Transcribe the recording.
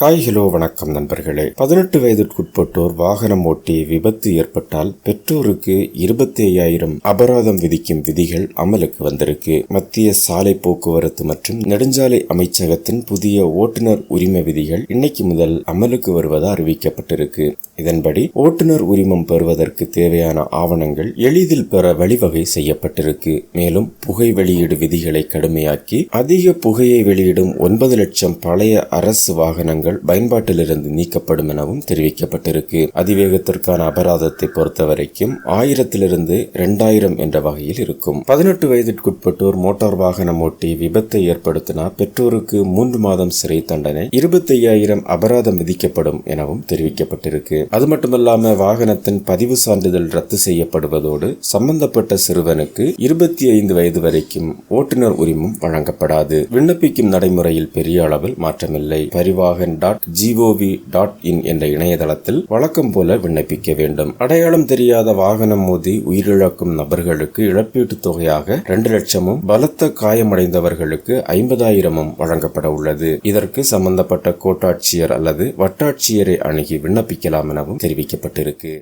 Hi hello வணக்கம் நண்பர்களே. பதினெட்டு வயதிற்குட்பட்டோர் வாகனம் ஓட்டி விபத்து ஏற்பட்டால் பெற்றோருக்கு இருபத்தி ஐயாயிரம் அபராதம் விதிக்கும் விதிகள் அமலுக்கு வந்திருக்கு. மத்திய சாலை போக்குவரத்து மற்றும் நெடுஞ்சாலை அமைச்சகத்தின் புதிய ஓட்டுநர் உரிம விதிகள் இன்னைக்கு முதல் அமலுக்கு வருவதா அறிவிக்கப்பட்டிருக்கு. இதன்படி ஓட்டுநர் உரிமம் பெறுவதற்கு தேவையான ஆவணங்கள் எளிதில் பெற வழிவகை செய்யப்பட்டிருக்கு. மேலும் புகை வெளியீடு விதிகளை கடுமையாக்கி அதிக புகையை வெளியிடும் ஒன்பது லட்சம் பழைய அரசு வாகனங்கள் பயன்பாட்டிலிருந்து நீக்கப்படும் எனவும் தெரிவிக்கப்பட்டிருக்கு. அதிவேகத்திற்கான அபராதத்தை பொறுத்தவரைக்கும் ஆயிரத்திலிருந்து இரண்டாயிரம் என்ற வகையில் இருக்கும். பதினெட்டு வயதிற்குட்பட்டோர் மோட்டார் வாகனம் ஓட்டி விபத்தை ஏற்படுத்தினால் பெற்றோருக்கு மூன்று மாதம் சிறை தண்டனை இருபத்தி ஐயாயிரம் அபராதம் விதிக்கப்படும் எனவும் தெரிவிக்கப்பட்டிருக்கு. அது மட்டுமல்லாம வாகனத்தின் பதிவு சான்றிதழ் ரத்து செய்யப்படுவதோடு சம்பந்தப்பட்ட சிறுவனுக்கு இருபத்தி ஐந்து வயது வரைக்கும் ஓட்டுநர் உரிமம் வழங்கப்படாது. விண்ணப்பிக்கும் நடைமுறையில் பெரிய அளவில் மாற்றமில்லை. Parivahan dot GOV dot in என்ற இணையதளத்தில் வழக்கம் போல விண்ணப்பிக்க வேண்டும். அடையாளம் தெரியாத வாகனம் மோதி உயிரிழக்கும் நபர்களுக்கு இழப்பீட்டுத் தொகையாக இரண்டு லட்சமும் பலத்த காயமடைந்தவர்களுக்கு ஐம்பதாயிரமும் வழங்கப்பட உள்ளது. இதற்கு சம்பந்தப்பட்ட கோட்டாட்சியர் அல்லது வட்டாட்சியரை அணுகி விண்ணப்பிக்கலாம் எனவும் தெரிவிக்கப்பட்டிருக்கு.